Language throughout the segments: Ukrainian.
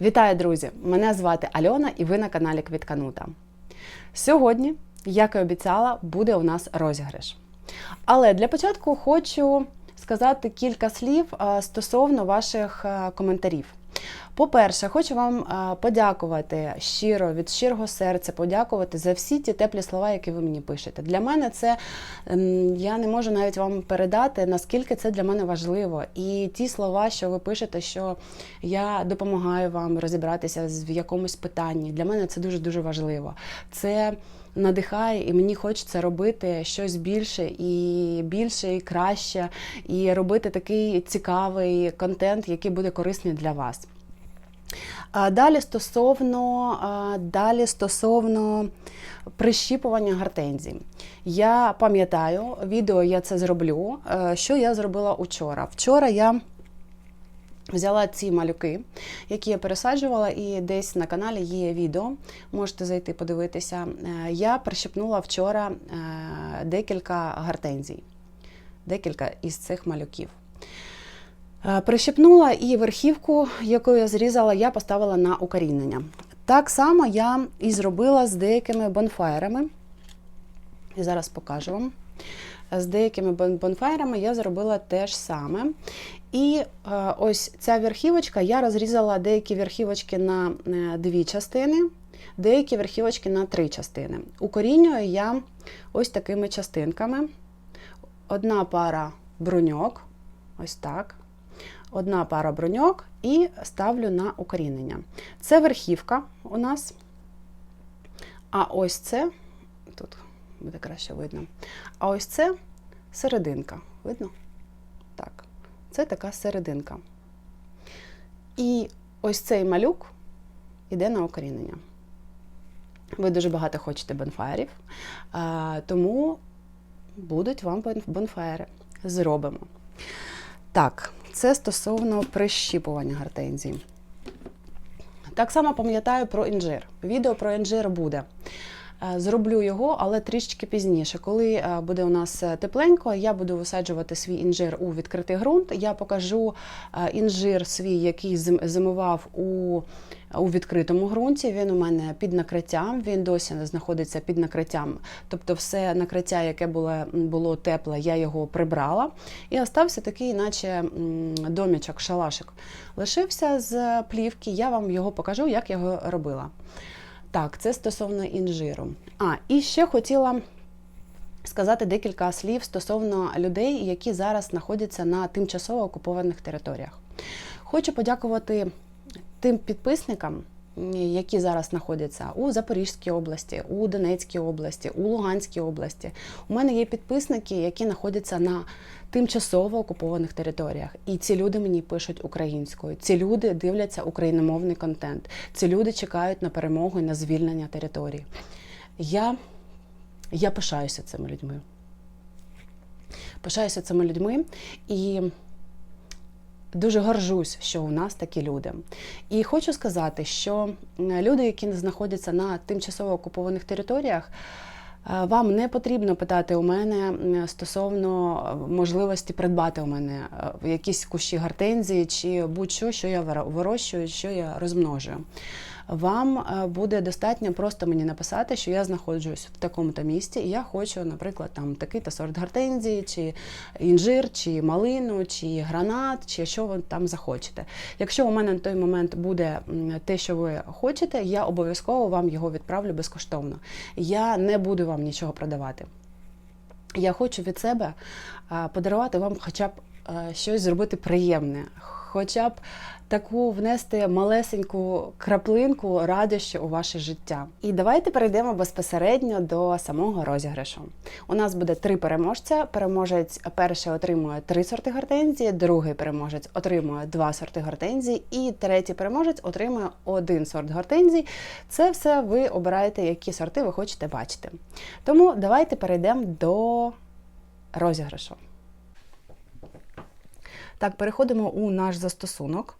Вітаю, друзі! Мене звати Альона і ви на каналі Квітканута. Сьогодні, як і обіцяла, буде у нас розіграш. Але для початку хочу сказати кілька слів стосовно ваших коментарів. По-перше, хочу вам е, подякувати щиро від щирого серця, подякувати за всі ті теплі слова, які ви мені пишете. Для мене це я не можу навіть вам передати, наскільки це для мене важливо. І ті слова, що ви пишете, що я допомагаю вам розібратися в якомусь питанні. Для мене це дуже дуже важливо. Це надихає, і мені хочеться робити щось більше і більше, і краще, і робити такий цікавий контент, який буде корисний для вас. Далі стосовно, далі стосовно прищіпування гортензій. Я пам'ятаю, відео я це зроблю. Е, Що я зробила учора? Вчора я взяла ці малюки, які я пересаджувала, і десь на каналі є відео. Можете зайти подивитися. Е, Я прищепнула вчора е, декілька гортензій, декілька із цих малюків. Е, Прищепнула і верхівку, яку я зрізала, я поставила на укорінення. Так само я і зробила з деякими бонфаєрами. І зараз покажу вам. З деякими бон- бонфаєрами я зробила те ж саме. І е, ось ця верхівочка, я розрізала деякі верхівочки на е, дві частини, деякі верхівочки на три частини. Укорінюю я ось такими частинками. Одна пара бруньок, ось так. Одна пара бруньок і ставлю на укорінення. Це верхівка у нас. А ось це, тут буде краще видно. А ось це серединка. Видно? Це така серединка. І ось цей малюк іде на укорінення. Ви дуже багато хочете бонфаєрів, тому будуть вам бонфаєри. Зробимо. Так, це стосовно прищіпування гортензій. Так само пам'ятаю про інжир. Відео про інжир буде. Е, Зроблю його, але трішечки пізніше. Коли е, буде у нас е, тепленько, я буду висаджувати свій інжир у відкритий ґрунт. Я покажу інжир свій, який зимував у, у відкритому ґрунті. Він у мене під накриттям, він досі знаходиться під накриттям. Тобто, все накриття, яке було, було тепле, я його прибрала. І остався такий, наче домічок, шалашик. Лишився з плівки, я вам його покажу, як я його робила. Так, це стосовно інжиру. А, і ще хотіла сказати декілька слів стосовно людей, які зараз знаходяться на тимчасово окупованих територіях. Хочу подякувати тим підписникам, які зараз знаходяться у Запорізькій області, у Донецькій області, у Луганській області. У мене є підписники, які знаходяться на тимчасово окупованих територіях. І ці люди мені пишуть українською. Ці люди дивляться україномовний контент. Ці люди чекають на перемогу і на звільнення території. Я, я пишаюся цими людьми. Пишаюся цими людьми і дуже горжусь, що у нас такі люди. І хочу сказати, що люди, які знаходяться на тимчасово окупованих територіях, е, вам не потрібно питати у мене стосовно е, можливості придбати у мене е, якісь кущі гортензії чи будь-що, що я виро- вирощую, що я розмножую. Вам е, буде достатньо просто мені написати, що я знаходжусь в такому-то місті, і я хочу, наприклад, там такий-то сорт гортензії, чи інжир, чи малину, чи гранат, чи що ви там захочете. Якщо у мене на той момент буде те, що ви хочете, я обов'язково вам його відправлю безкоштовно. Я не буду вам нічого продавати. Я хочу від себе подарувати вам хоча б щось зробити приємне, хоча б таку внести малесеньку краплинку радощі у ваше життя. І давайте перейдемо безпосередньо до самого розіграшу. У нас буде три переможця. Переможець перший отримує три сорти гортензії, другий переможець отримує два сорти гортензії, і третій переможець отримує один сорт гортензій. Це все ви обираєте, які сорти ви хочете бачити. Тому давайте перейдемо до розіграшу. Так, переходимо у наш застосунок.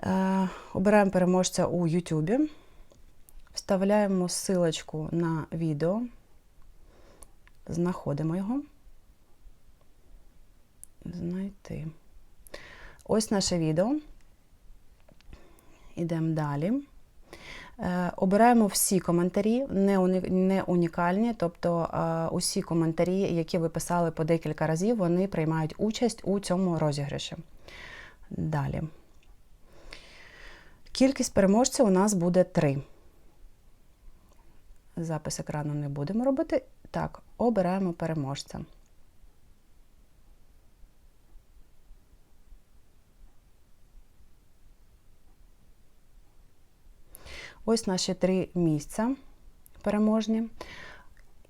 Е, обираємо переможця у YouTube. Вставляємо ссылочку на відео. Знаходимо його. Знайти. Ось наше відео. Ідемо далі. Е, Обираємо всі коментарі, не, унікальні, тобто е, усі коментарі, які ви писали по декілька разів, вони приймають участь у цьому розіграші. Далі. Кількість переможців у нас буде 3. Запис екрану не будемо робити. Так, обираємо переможця. Ось наші три місця переможні.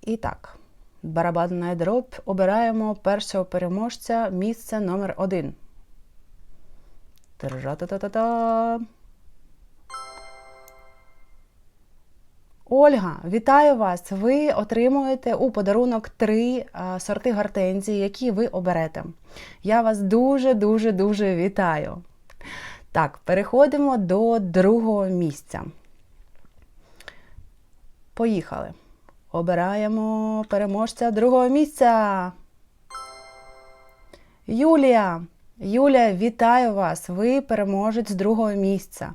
І так, барабанна дроб. Обираємо першого переможця місце номер один. Тра-та-та-та-та. Ольга, вітаю вас! Ви отримуєте у подарунок три сорти гортензії, які ви оберете. Я вас дуже-дуже дуже вітаю. Так, переходимо до другого місця. Поїхали. Обираємо переможця другого місця. Юлія. Юлія, вітаю вас! Ви переможець другого місця.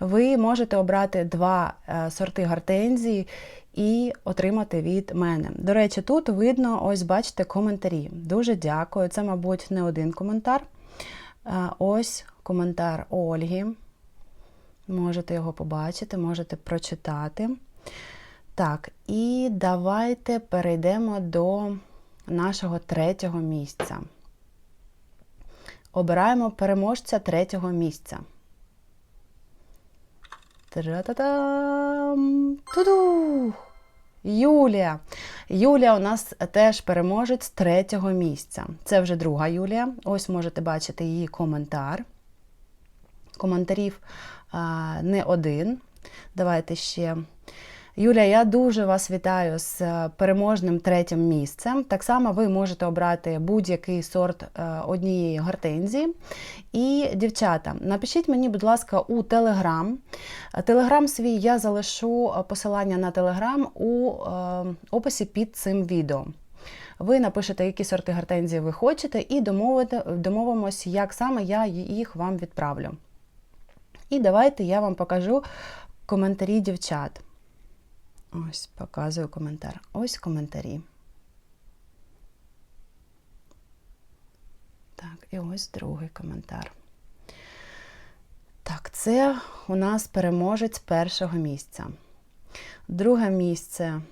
Ви можете обрати два е, сорти гортензії і отримати від мене. До речі, тут видно, ось бачите, коментарі. Дуже дякую. Це, мабуть, не один коментар. Е, Ось коментар Ольги. Можете його побачити, можете прочитати. Так, і давайте перейдемо до нашого третього місця. Обираємо переможця третього місця. Тра-та-там! Туду! Юлія. Юлія у нас теж переможець третього місця. Це вже друга Юлія. Ось можете бачити її коментар. Коментарів а, не один. Давайте ще. Юлія, я дуже вас вітаю з е, переможним третім місцем. Так само ви можете обрати будь-який сорт е, однієї гортензії. І, дівчата, напишіть мені, будь ласка, у Телеграм. Телеграм свій я залишу е, посилання на Телеграм у описі під цим відео. Ви напишете, які сорти гортензії ви хочете, і домовимось, як саме я їх вам відправлю. І давайте я вам покажу коментарі дівчат. Ось показую коментар. Ось коментарі. Так, і ось другий коментар. Так, це у нас переможець першого місця. Друге місце,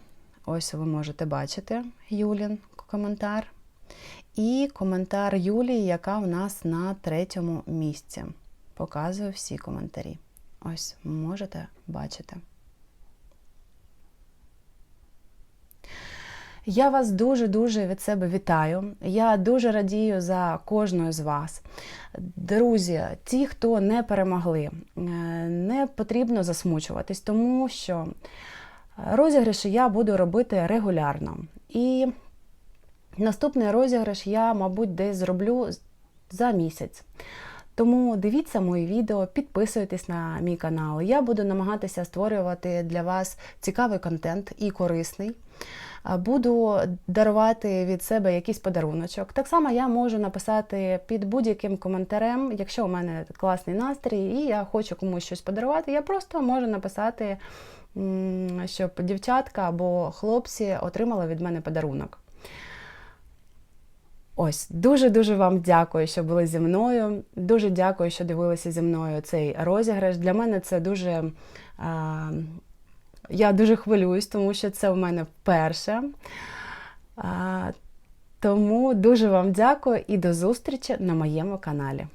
ось ви можете бачити Юлін коментар. І коментар Юлії, яка у нас на третьому місці. Показую всі коментарі. Ось можете бачити. Я вас дуже-дуже від себе вітаю. Я дуже радію за кожного з вас. Друзі, ті, хто не перемогли, е, не потрібно засмучуватись, тому що розіграші я буду робити регулярно. І наступний розіграш я, мабуть, десь зроблю за місяць. Тому дивіться мої відео, підписуйтесь на мій канал. Я буду намагатися створювати для вас цікавий контент і корисний. Буду дарувати від себе якийсь подаруночок. Так само я можу написати під будь-яким коментарем, якщо у мене класний настрій, і я хочу комусь щось подарувати, я просто можу написати, щоб дівчатка або хлопці отримали від мене подарунок. Ось, дуже-дуже вам дякую, що були зі мною. Дуже дякую, що дивилися зі мною цей розіграш. Для мене це дуже. А, я дуже хвилююсь, тому що це у мене вперше. А, тому дуже вам дякую і до зустрічі на моєму каналі.